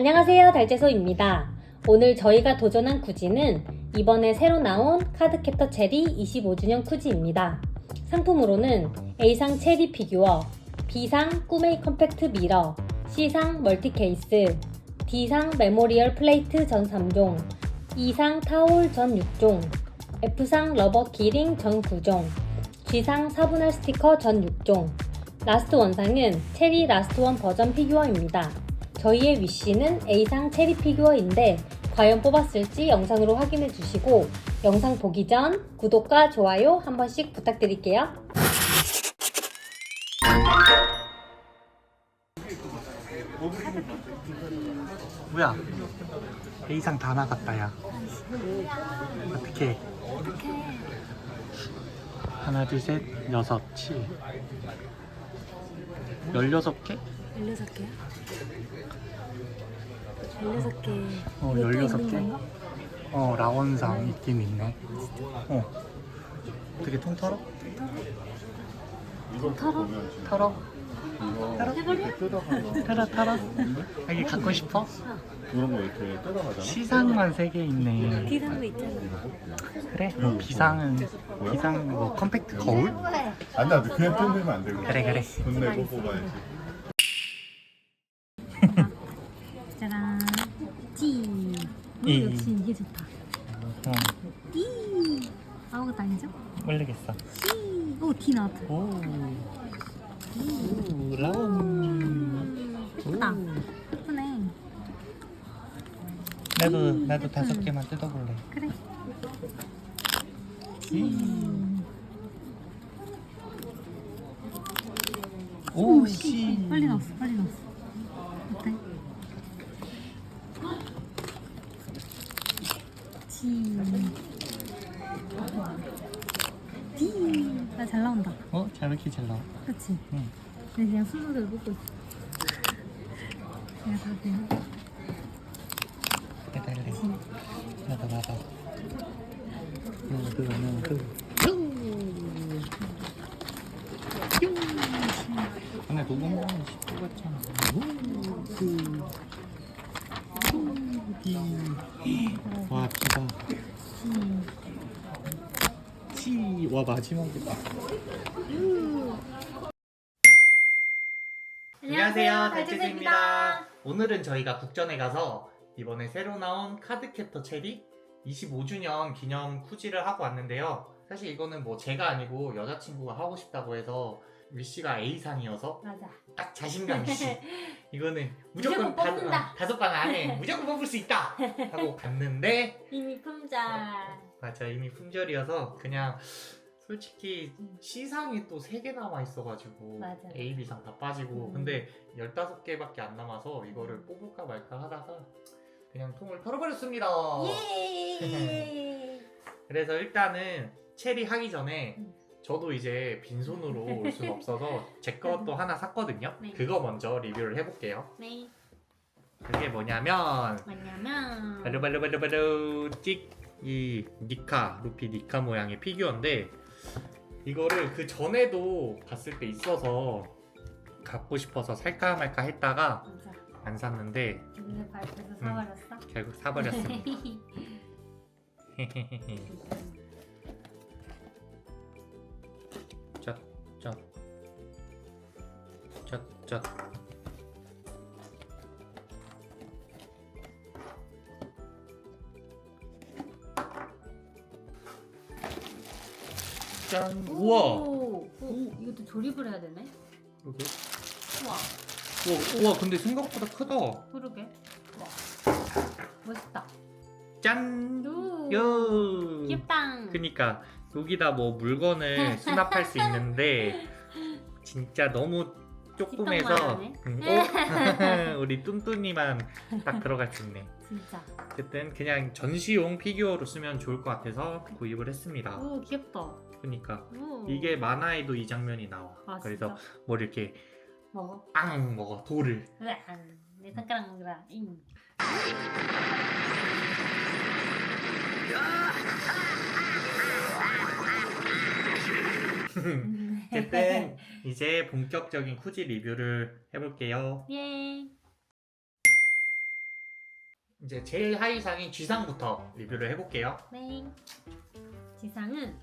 안녕하세요 달재소입니다. 오늘 저희가 도전한 쿠지는 이번에 새로 나온 카드캡터 체리 25주년 쿠지입니다. 상품으로는 A상 체리 피규어, B상 꿈의 컴팩트 미러, C상 멀티 케이스, D상 메모리얼 플레이트 전 3종, E상 타올 전 6종, F상 러버 키링 전 9종, G상 4분할 스티커 전 6종, 라스트 원상은 체리 라스트 원 버전 피규어입니다. 저희의 위시는 A상 체리 피규어인데 과연 뽑았을지 영상으로 확인해 주시고 영상 보기 전 구독과 좋아요 한 번씩 부탁드릴게요. 뭐야? A상 다 나갔다 야 어떻게 하나 둘 셋 여섯 칠 열여섯 개? 16개요? 16개. 어 열여섯 개? 어 라원상 있긴 있네 어 어떻게 통 털어? 털어? 털어? 해버려? 털어 털어 여기 갖고 싶어? 이런 거 이렇게 뜯어가잖아. C상만 세 개 있네 D상도 있잖아. 그래? B상은 B상 뭐 컴팩트 거울? 안 돼, 안 돼. 그냥 뜯으면 안 되고. 그래 그래 돈 내고 뽑아야지. 짜란. 찌. 이. 역시 이게 좋다. 어 띠. 아무것도 아니죠? 모르겠어 띠. 오, D 나왔다. 오, 오 라원 예쁘다. 예쁘네. 나도 나도 다섯 개만 뜯어볼래 그래. 음. 오, 씨. 빨리 나왔어, 빨리 나왔어. 어때? 지. 디. 나온다. 어, 저렇게 잘 나와. 그치? 응. 근데 그냥 순서대로 뽑고 있어. 내가 다 그냥. 해달래. 나도 나도. 그거는 그. 근데 녹음하면 뽑았잖아. 그. 와, 비가. 치. 와, 마지막이다. 안녕하세요, 달재입니다. 오늘은 저희가 국전에 가서 이번에 새로 나온 카드캡터 체리 25주년 기념 쿠지를 하고 왔는데요. 사실 이거는 뭐 제가 아니고 여자친구가 하고 싶다고 해서 위시가 A상이어서 맞아. 딱 자신감 있이 이거는 무조건 무조건 뽑는다. 다, 다섯 방 안에 무조건 뽑을 수 있다 하고 갔는데 이미 품절. 맞아 이미 품절이어서 그냥 솔직히 C상이 또 3개 남아 있어가지고 맞아. A, B상 다 빠지고 음. 근데 15개밖에 안 남아서 이거를 뽑을까 말까 하다가 그냥 통을 털어버렸습니다 예. 그래서 일단은 체리 하기 전에 음. 저도 이제 빈손으로 올 수는 없어서 제 것도 하나 샀거든요 네. 그거 먼저 리뷰를 해볼게요 네. 그게 뭐냐면 뭐냐면 바르바르바르바르 찍이 니카 루피 니카 모양의 피규어인데 이거를 그 전에도 갔을 때 있어서 갖고 싶어서 살까 말까 했다가 맞아. 안 샀는데 오늘 발표해서 사버렸어? 결국 사버렸습니다. 쩍쩍 쩍쩍 짠 우와 오, 오, 이것도 조립을 해야 되네? 그러게 우와, 우와, 우와 근데 생각보다 크다 그러게. 우와. 멋있다. 짠 오, 요. 귀엽다. 그니까 여기다 뭐 물건을 수납할 수 있는데 진짜 너무. 응, 어? 우리 뚠뚠이만 딱 들어갈 수 있네 진짜. 어쨌든 그냥 전시용 피규어로 쓰면 좋을 것 같아서 구입을 했습니다 오, 귀엽다. 그니까 오. 이게 만화에도 이 장면이 나와 아, 그래서 진짜? 뭘 이렇게 먹어. 빵 먹어 돌을 내 손가락 먹으라. 잉. 어쨌든 이제 본격적인 쿠지 리뷰를 해볼게요 예. 이제 제일 하위상인 G상부터 리뷰를 해볼게요. 네. 지상은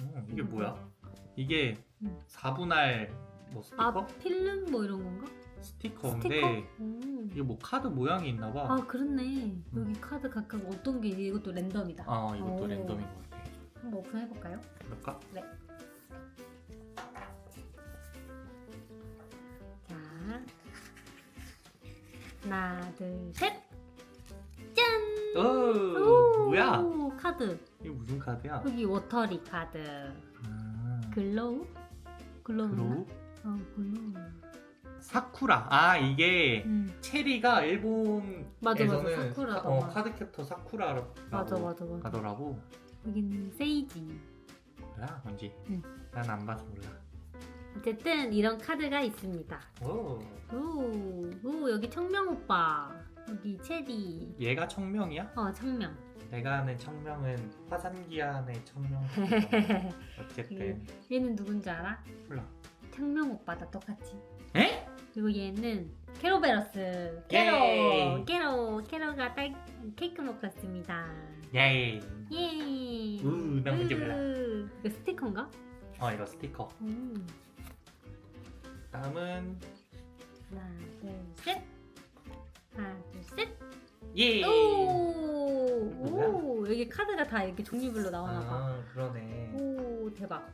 음, 이게 뭐야? 이게 음. 4분할 뭐 스티커? 아 필름 뭐 이런 건가? 스티커인데 스티커? 음. 이게 뭐 카드 모양이 있나 봐. 아 그렇네. 여기 카드 각각 어떤 게 이것도 랜덤이다. 아 이것도 오. 랜덤인 것 같아. 한번 오픈해 볼까요? 그럴까? 자, 하나, 둘, 셋. 짠. 오, 뭐야? 카드. 이게 무슨 카드야? 여기 워터리 카드. 아, 글로우? 글로우. 그로우? 어, 글로우. 사쿠라. 아 이게 음. 체리가 일본에서는 맞아, 맞아. 사쿠라다, 카, 어, 맞아. 카드캡터 사쿠라라고 맞아, 맞아, 맞아. 하더라고. 여기는 세이지. 뭐야 뭔지? 응. 난 안 봐서 몰라. 어쨌든 이런 카드가 있습니다. 오, 오, 오 여기 청명 오빠. 여기 체리. 얘가 청명이야? 어, 청명. 내가 아는 청명은 화산기안의 청명. 어쨌든 얘는 누군지 알아? 몰라. 청명 오빠다 똑같이. 에? 그리고 얘는 캐로베러스. 예이. 캐로. 캐로. 캐로가 딸 케이크 먹고 왔습니다. 예이. 예. 우, 나 뭔지 몰라. 으, 이거 스티커인가? 어 이거 스티커. 음. 다음은 하나, 둘, 셋. 하나, 둘, 셋. 예. 오. 오. 여기 카드가 다 이렇게 종류별로 나오나 봐. 아 그러네. 오, 대박.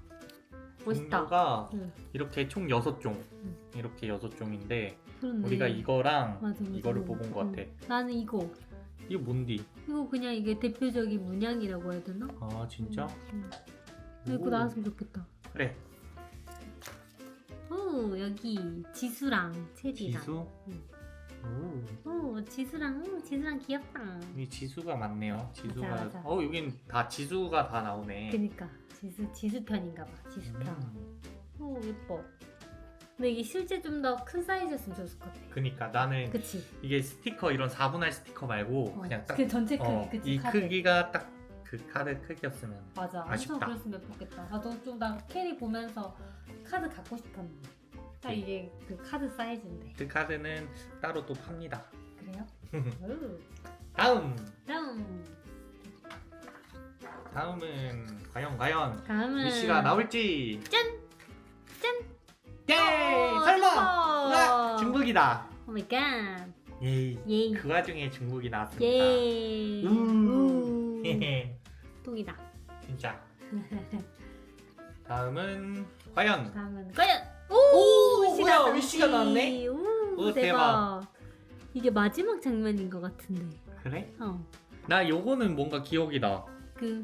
멋있다. 종류가 응. 이렇게 총 6종. 응. 이렇게 6종인데 그렇네. 우리가 이거랑 맞아, 맞아, 이거를. 뽑은 것 응. 같아. 나는 이거. 이게 뭔디? 이거 그냥 이게 대표적인 문양이라고 해야 되나? 아 진짜? 응. 응. 이거 오. 나왔으면 좋겠다. 그래. 오 여기 지수랑 체리랑. 지수. 응. 오. 오 지수랑 오 지수랑 귀엽다. 이 지수가 많네요. 지수가. 맞아, 맞아. 어 여긴 다 지수가 다 나오네. 그니까 지수 지수 편인가 봐. 지수 편. 음. 오 예뻐. 근데 이게 실제 좀 더 큰 사이즈였으면 좋을 것 같아. 그니까 나는 그치? 이게 스티커 이런 4분할 스티커 말고 어, 그냥 딱 그 전체 크기 어, 그치? 이 카드. 크기가 딱 그 카드 크기였으면 맞아. 엄청 아쉽다. 그랬으면 예뻤겠다. 나도 좀나 캐리 보면서 카드 갖고 싶었는데. 딱 네. 이게 그 카드 사이즈인데. 그 카드는 따로 또 팝니다. 그래요? 오. 다음 다음. 다음은 과연 과연 다음은 미씨가 나올지 짠! 짠! 예 어, 설마! 으악! 중국이다 오 마이 갓. 예이 예이. 그 와중에 중국이 나왔습니다 예. 우. 우. 헤헤 똥이다. 진짜 다음은 과연 다음은 과연 오, 위시가 뭐야, 위시가 나왔지. 나왔네? 오, 오, 대박. 이게 마지막 장면인 것 같은데. 그래? 어. 나 요거는 뭔가 기억이다 그,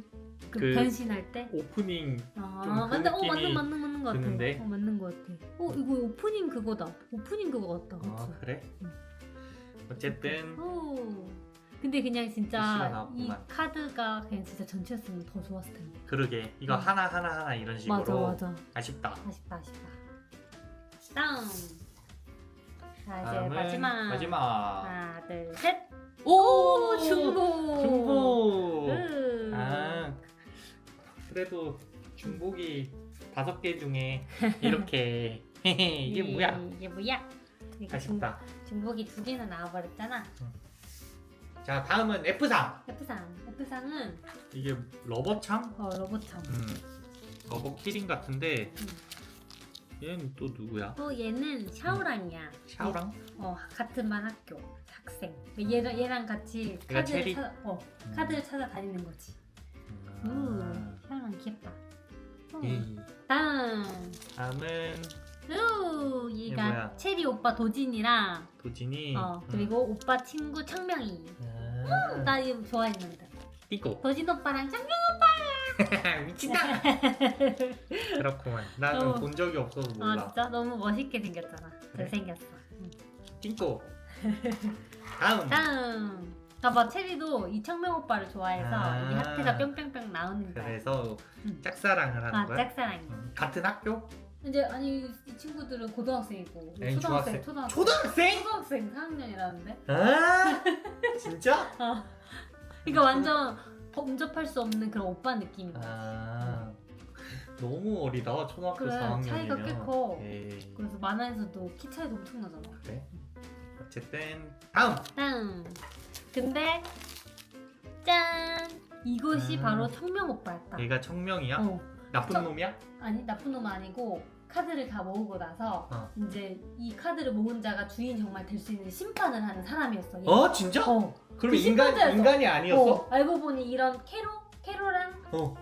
그, 그 변신할 때? 오프닝 아, 좀그 맞다. 어, 느낌이 맞는, 맞는, 맞는 것 같아. 드는데? 어, 맞는 것 같아. 어, 이거 오프닝 그거다. 오프닝 그거 같다. 아 그치? 그래? 응. 어쨌든 오. 근데 그냥 위시가 진짜 이 나왔구만. 카드가 그냥 진짜 전체였으면 더 좋았을 텐데. 그러게 이거 응. 하나 하나 하나 이런 식으로 맞아, 맞아. 아쉽다 아쉽다, 아쉽다. 다음. 자, 이제 다음은 마지막. 마지막 하나, 둘, 셋. 오 중복. 중복 으. 아 그래도 중복이 다섯 개 중에 이렇게 이게 이- 뭐야 이게 뭐야? 이게 아쉽다 중, 중복이 두 개나 나와버렸잖아. 자 다음은 F상 F상. F상은 이게 러버창? 어, 로봇참. 음 러버 키링 같은데 음. 얘는 또 누구야? 또 얘는 샤오랑이야. 샤오랑? 어 같은 반 학교 학생. 얘랑 얘랑 같이 얘가 카드를 체리? 찾아 어 음. 카드를 찾아 다니는 거지. 아. 우 샤오랑 귀엽다. 어. 예. 다음. 다음은 우얘 얘가 뭐야? 체리 오빠 도진이랑 도진이 어 음. 그리고 오빠 친구 청명이. 아. 나 이거 좋아했는데. 띠고 도진 오빠랑 청명. 미친다 그렇구만 나는 어. 본 적이 없어서 아 몰라 진짜 너무 멋있게 생겼잖아. 그래? 잘생겼어. 응. 띵고 다음 다음. 봐봐 체리도 이 청명 오빠를 좋아해서 아. 이 하트가 뿅뿅뿅 나오는 거야. 그래서 응. 짝사랑을 하는 아 거야? 짝사랑이. 음, 같은 학교? 이제 아니 이 친구들은 고등학생이고 아니, 초등학생 중학생. 초등학생 초등학생? 초등학생 4학년이라는데. 아 진짜? 어. 그러니까 완전 범접할 수 없는 그런 오빠 느낌인 거야. 아 너무 어리다 초등학교 그래, 4학년이면 차이가 꽤 커. 에이, 그래서 만화에서도 키 차이도 엄청 나잖아. 그래? 어쨌든 다음 다음 근데 짠 이것이 음. 바로 청명 오빠였다. 얘가 청명이야? 어. 나쁜 청- 놈이야? 아니 나쁜 놈 아니고 카드를 다 모으고 나서 어. 이제 이 카드를 모은 자가 주인 정말 될 수 있는 심판을 하는 사람이었어. 얘. 어 진짜? 어. 그럼 그 인간. 인간이 아니었어? 어, 알고 보니 이런 캐로 캐로랑 어.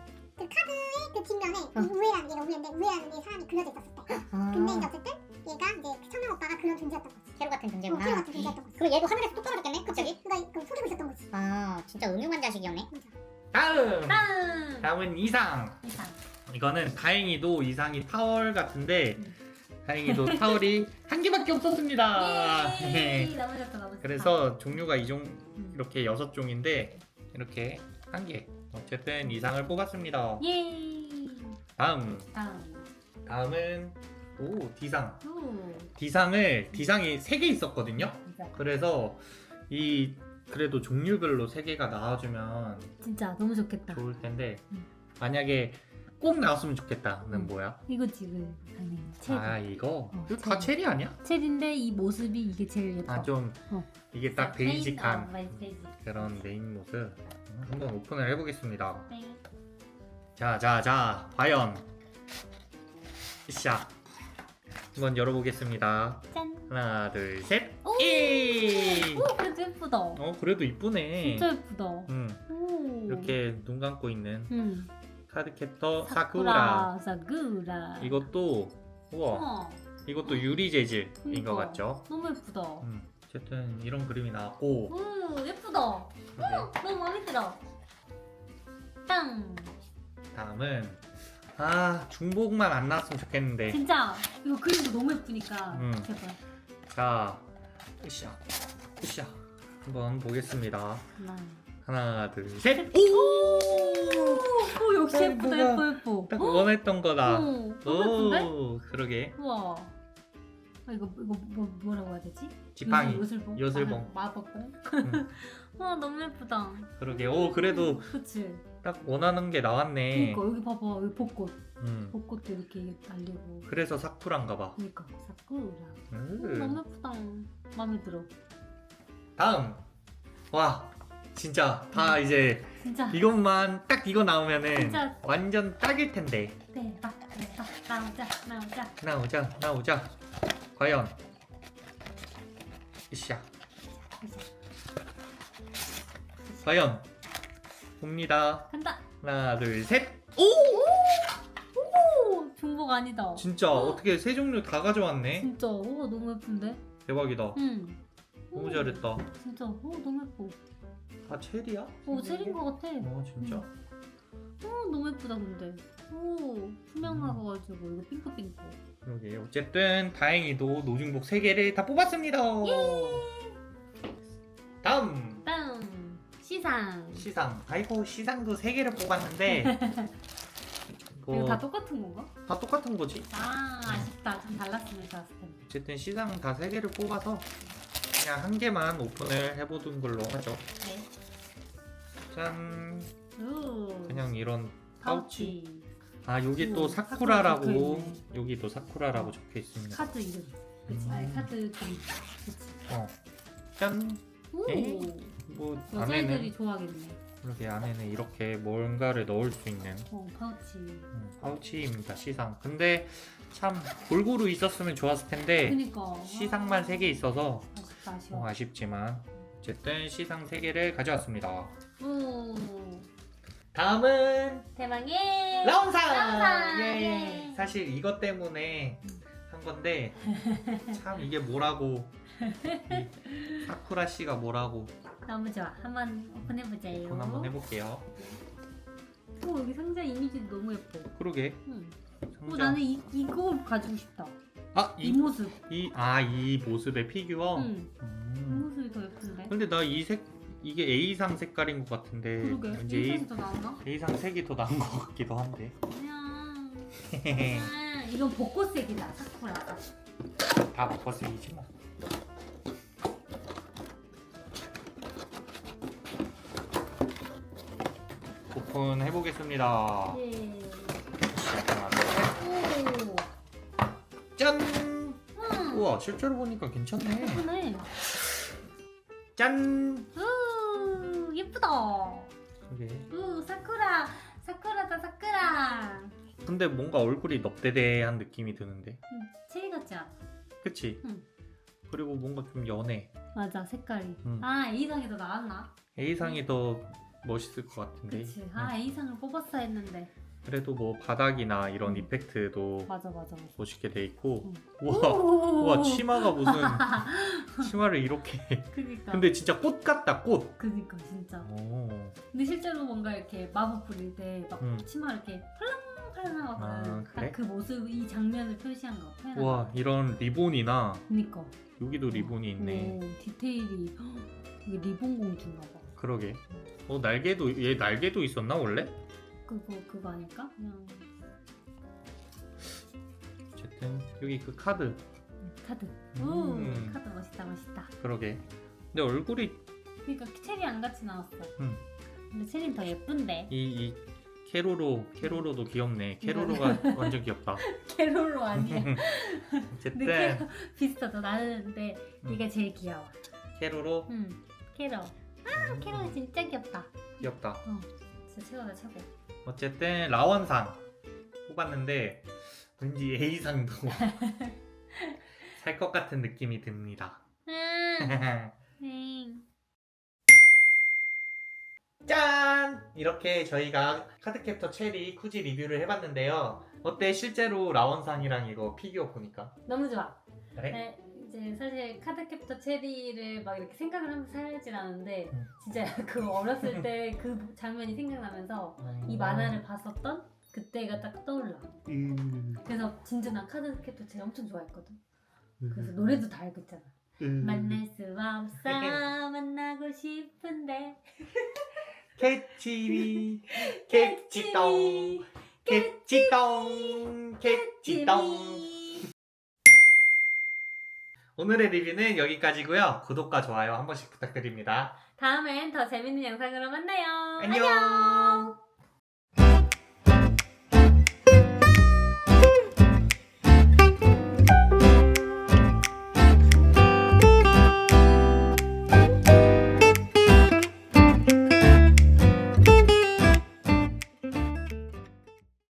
그 뒷면에 이 우회라는 얘가 우회인데 우회라는 게 사람이 그려져 있었을 때 근데 이제 어쨌든 얘가 이제 청명 오빠가 그런 존재였던 거지 캐로 같은 어, 존재구나. 캐로 같은 존재였던 거지 그리고 얘도 하늘에서 뚝 떨어졌겠네, 갑자기? 그러니까 그 속이고 있었던 거지 아, 진짜 음흉한 자식이었네. 다음 땅 다음은 이상. 이상. 이거는 다행히도 이상이 타월 같은데 음. 다행히도 타월이 한 개밖에 없었습니다. 예. 너무 좋다 너무 좋다. 그래서 종류가 이종 음. 이렇게 여섯 종인데 이렇게 한 개. 어쨌든 이상을 뽑았습니다. 예. 다음 다음. 다음은 오 D상. 오. D상을 D상이 세 개 있었거든요. 진짜 그래서 이 그래도 종류별로 세 개가 나와주면 진짜 너무 좋겠다. 좋을 텐데 음. 만약에 꼭 나왔으면 좋겠다는 음. 뭐야? 이거 지금 당연히 체리. 아 이거 어, 이거 다 체리. 아니야? 체리인데 이 모습이 이게 제일 예뻐. 아 좀 어. 이게 딱 베이직한 어. 그런 메인 모습 음, 한번 오픈을 해보겠습니다. 네. 자자자 과연 샤 한번 열어보겠습니다. 짠. 하나 둘 셋. 오. 이. 오 그래도 예쁘다. 어 그래도 이쁘네. 진짜 예쁘다. 음 오. 이렇게 눈 감고 있는 음. 카드 캡터 사쿠라. 사쿠라. 이것도 우와 어, 이것도 유리 재질인 그러니까. 것 같죠? 너무 예쁘다. 음 어쨌든 이런 그림이 나왔고 오 예쁘다. 그러게. 너무 마음에 들어. 땅. 다음은 아 중복만 안 나왔으면 좋겠는데 진짜 이거 그림도 너무 예쁘니까 음. 제발. 자 으쌰 으쌰 한번 보겠습니다 하나. 하나 둘셋 오, 오 역시 딱 예쁘다 예뻐 예뻐. 딱 어? 원했던 거다 오, 너무? 오 그러게 우와. 아, 이거 이거 뭐, 뭐라고 해야 되지? 지팡이 요술, 요술봉. 요술봉. 아, 마법봉. 음. 와 너무 예쁘다. 그러게 오 그래도 그치. 딱 원하는 게 나왔네 그러니까 여기 봐봐 여기 벚꽃. 음. 벚꽃도 이렇게 달리고. 그래서 사쿠란가 봐 그러니까 사쿠라. 음. 음, 너무 예쁘다. 마음에 들어. 다음 와 진짜 다 이제 진짜. 이것만 딱 이거 나오면은 진짜. 완전 딱일 텐데. 대박 대박 나오자 나오자. 나오자 나오자. 과연. 으쌰. 과연. 봅니다. 간다. 하나 둘셋. 오! 중복 아니다. 진짜 어떻게 세 종류 다 가져왔네? 진짜. 오 너무 예쁜데? 대박이다. 응. 너무 오, 잘했다. 진짜. 오 너무 예뻐. 다 체리야? 오 체리인 것 같아. 어 진짜 오 너무 예쁘다 근데. 오 투명하가지고 이거 핑크핑크. 그러게 어쨌든 다행히도 노중복 세 개를 다 뽑았습니다 다음 다음 시상. 시상 아이고 시상도 세 개를 뽑았는데 이거 뭐다 똑같은 건가? 다 똑같은 거지 아 아쉽다. 좀 달랐으면 좋았을 텐데. 어쨌든 시상 다세 개를 뽑아서 그냥 한 개만 오픈을 해보던 걸로 하죠 네. 짠 오. 그냥 이런 파우치 파우치. 아 여기 또 오, 사쿠라라고 사쿠라 적혀있네. 여기도 사쿠라라고 적혀 있습니다 카드 이름. 그치. 음. 아니 카드 그림. 그치. 짠 오. 에? 뭐 여자애들이 안에는 좋아하겠네. 이렇게 안에는 이렇게 뭔가를 넣을 수 있는 어 파우치. 음, 파우치입니다 시상 근데 참 골고루 있었으면 좋았을 텐데 그니까. 네. 시상만 세 개 있어서 아쉽다 아쉬워. 어, 아쉽지만 어쨌든 시상 세 개를 가져왔습니다 오. 다음은 대망의 라운상! 라운상! 예. 예. 사실 이것 때문에 한 건데 참 이게 뭐라고 이 사쿠라 씨가 뭐라고 너무 좋아. 한번 오픈해보자요. 오픈 한번 해볼게요. 오 여기 상자 이미지도 너무 예뻐. 그러게 응. 오. 나는 이 이거 가지고 싶다. 아, 이 이, 모습. 이, 아, 이 모습의 피규어? 응. 이 음. 모습이 더 예쁜데. 근데 나 이 색, 이게 A상 색깔인 것 같은데. 그러게. 왠지 인상이 더 나오나? A, A상 색이 더 나은 것 같기도 한데. 그냥. 아, 이건 벚꽃색이다. 사쿠라. 다 버섯이지 뭐. 오픈 해보겠습니다. 예. 오. 짠! 음. 우와, 실제로 보니까 괜찮네. 예쁘네. 짠! 오. 그게. 우 사쿠라 사쿠라다 사쿠라. 근데 뭔가 얼굴이 넙대대한 느낌이 드는데. 응, 체리 같지 않아? 그치? 응. 그리고 뭔가 좀 연해. 맞아 색깔이. 응. 아 A상이 더 나았나? A상이 더 멋있을 것 같은데. 그치. 응. 아 A상을 뽑았어야 했는데. 그래도 뭐 바닥이나 이런 응. 이펙트도 맞아 맞아. 맞아. 멋있게 돼 있고. 응. 와, 오! 와 치마가 무슨 치마를 이렇게. 그니까. 근데 진짜 꽃 같다 꽃. 그니까 진짜. 오. 근데 실제로 뭔가 이렇게 마법 부릴 때막 응. 치마 이렇게 펄랑펄랑하거든. 아, 그래? 딱그 모습 이 장면을 표시한 거. 표현한 와 거. 이런 리본이나 그니까. 여기도 리본이 있네. 오, 디테일이 헉, 이게 리본 공주인가 봐. 그러게. 어 날개도 얘 날개도 있었나 원래? 그거 그거 아닐까? 그냥 어쨌든 여기 그 카드. 카드. 음. 오 카드 멋있다 멋있다. 그러게. 근데 얼굴이 그러니까 체리 안 같이 나왔어. 음. 근데 체리는 더 예쁜데. 이, 이 캐로로 캐로로도 귀엽네. 캐로로가 완전 귀엽다. 캐롤로 아니야. 어쨌든 캐롤 비슷하다. 나는 근데 음. 이게 제일 귀여워. 캐로로 응. 캐롤. 아 캐롤 진짜 귀엽다. 귀엽다. 진짜 최고다 최고. 어쨌든 라원상 뽑았는데 왠지 A상도 살 것 같은 느낌이 듭니다. 아, 네. 짠! 이렇게 저희가 카드캡터 체리 쿠지 리뷰를 해봤는데요. 어때? 실제로 라원상이랑 이거 피규어 보니까? 너무 좋아. 그래? 네, 이제 사실 카드캡터 체리를 막 이렇게 생각을 하면서 살진 않은데 음. 진짜 그 어렸을 때 그 장면이 생각나면서 이 만화를 봤었던 그때가 딱 떠올라. 음. 그래서 진짜 난 카드캡터 체리 엄청 좋아했거든. 음. 그래서 노래도 다 알고 있잖아. 만날 수 없어 만나고 싶은데 캐치미 캐치똥 캐치똥 캐치똥 오늘의 리뷰는 여기까지고요. 구독과 좋아요 한 번씩 부탁드립니다. 다음엔 더 재밌는 영상으로 만나요. 안녕.